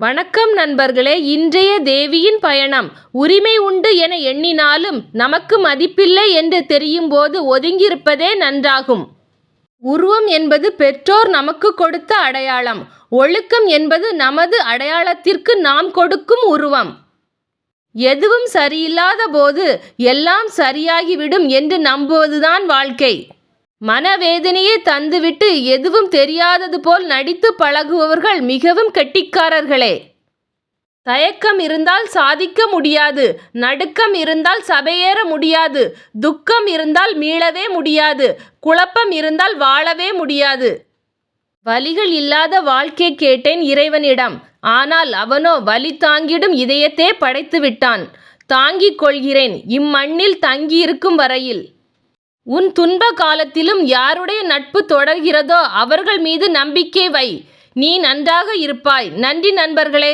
வணக்கம் நண்பர்களே இன்றைய தேவியின் பயணம் உரிமை உண்டு என எண்ணினாலும் நமக்கு மதிப்பில்லை என்று தெரியும்போது ஒதுங்கியிருப்பதே நன்றாகும். உருவம் என்பது பெற்றோர் நமக்கு கொடுத்த அடையாளம். ஒழுக்கம் என்பது நமது அடையாளத்திற்கு நாம் கொடுக்கும் உருவம். எதுவும் சரியில்லாத போது எல்லாம் சரியாகிவிடும் என்று நம்புவதுதான் வாழ்க்கை. மனவேதனையை தந்துவிட்டு எதுவும் தெரியாதது போல் நடித்து பழகுபவர்கள் மிகவும் கெட்டிக்காரர்களே. தயக்கம் இருந்தால் சாதிக்க முடியாது நடுக்கம் இருந்தால் சபையேற முடியாது துக்கம் இருந்தால் மீளவே முடியாது குழப்பம் இருந்தால் வாழவே முடியாது. வலிகள் இல்லாத வாழ்க்கை கேட்டேன் இறைவனிடம் ஆனால் அவனோ வலி தாங்கிடும் இதயத்தே படைத்து விட்டான் தாங்கிக் கொள்கிறேன் இம்மண்ணில் தங்கியிருக்கும் வரையில். உன் துன்ப காலத்திலும் யாருடைய நட்பு தொடர்கிறதோ அவர்கள் மீது நம்பிக்கை வை. நீ நன்றாக இருப்பாய். நன்றி நண்பர்களே.